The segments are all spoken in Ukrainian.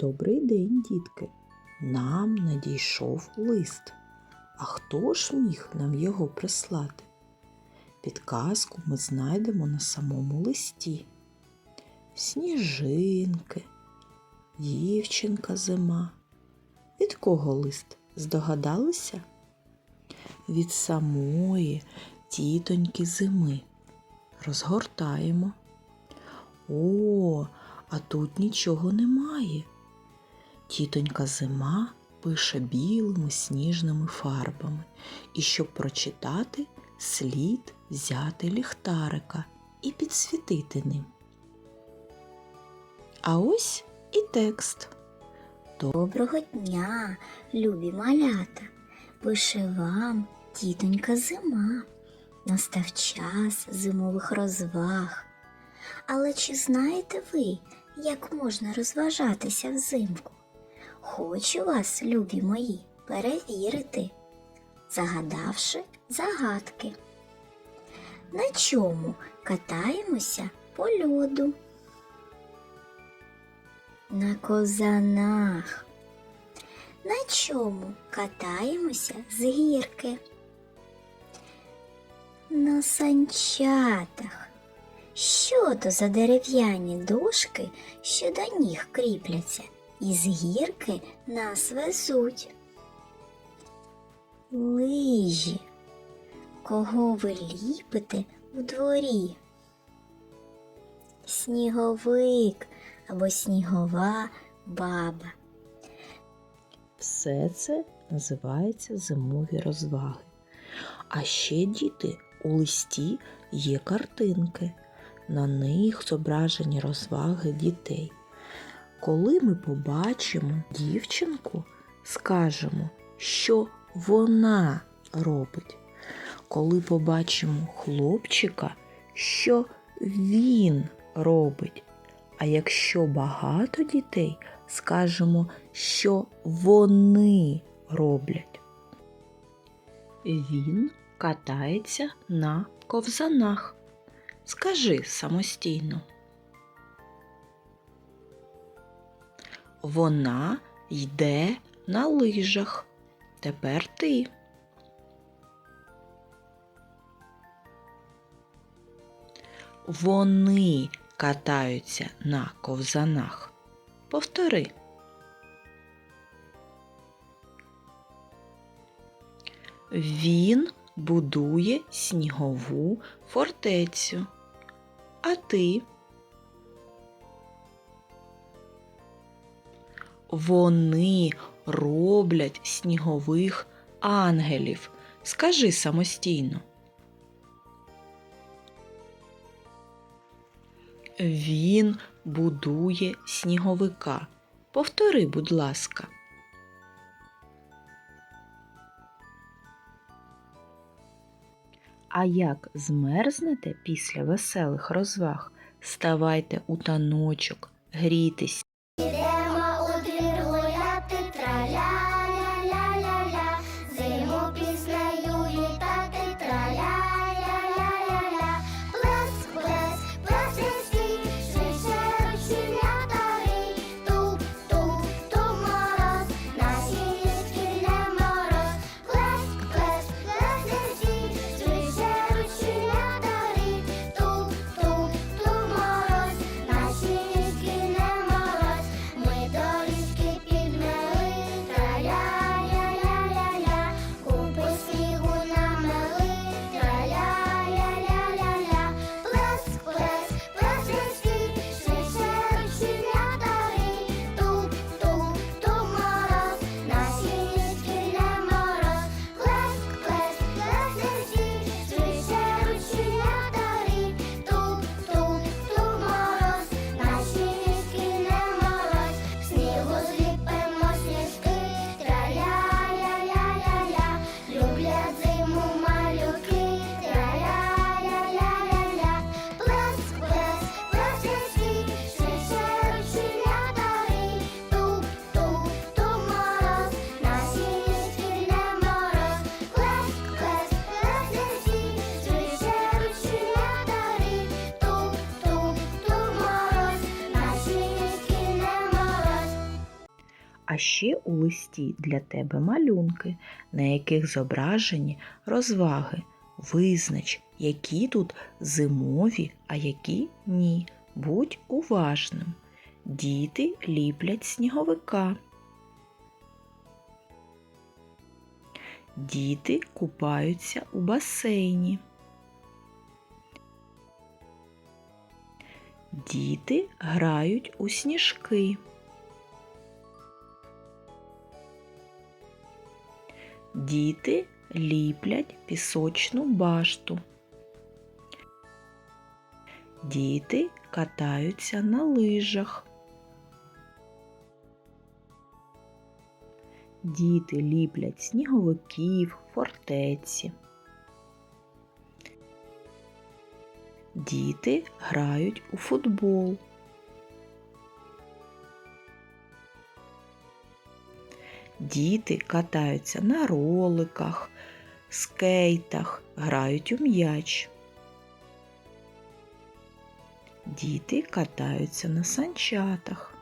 Добрий день, дітки. Нам надійшов лист. А хто ж міг нам його прислати? Підказку ми знайдемо на самому листі. Сніжинки, дівчинка зима. Від кого лист? Здогадалися? Від самої тітоньки зими. Розгортаємо. О, а тут нічого немає. Тітонька зима пише білими сніжними фарбами, і щоб прочитати, слід взяти ліхтарика і підсвітити ним. А ось і текст. Доброго дня, любі малята. Пише вам тітонька зима. Настав час зимових розваг. Але чи знаєте ви, як можна розважатися взимку? Хочу вас, любі мої, перевірити, загадавши загадки. На чому катаємося по льоду? На козанах. На чому катаємося з гірки? На санчатах. Що то за дерев'яні дошки, що до ніг кріпляться, і з гірки нас везуть? Лижі. Кого ви ліпите у дворі? Сніговик або снігова баба. Все це називається зимові розваги. А ще діти у листі є картинки. На них зображені розваги дітей. Коли ми побачимо дівчинку, скажемо, що вона робить. Коли побачимо хлопчика, що він робить. А якщо багато дітей, скажемо, що вони роблять. Він катається на ковзанах. Скажи самостійно. Вона йде на лижах. Тепер ти. Вони катаються на ковзанах. Повтори. Він будує снігову фортецю. А ти? Вони роблять снігових ангелів. Скажи самостійно. Він будує сніговика. Повтори, будь ласка. А як змерзнете після веселих розваг, ставайте у таночок, грітись. А ще у листі для тебе малюнки, на яких зображені розваги. Визнач, які тут зимові, а які ні. Будь уважним. Діти ліплять сніговика. Діти купаються у басейні. Діти грають у сніжки. Діти ліплять пісочну башту. Діти катаються на лижах. Діти ліплять сніговиків, фортеці. Діти грають у футбол. Діти катаються на роликах, скейтах, грають у м'яч. Діти катаються на санчатах.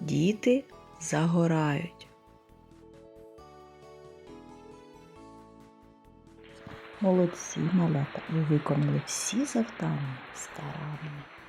Діти загорають. Молодці, малята, ви виконали всі завдання старанно.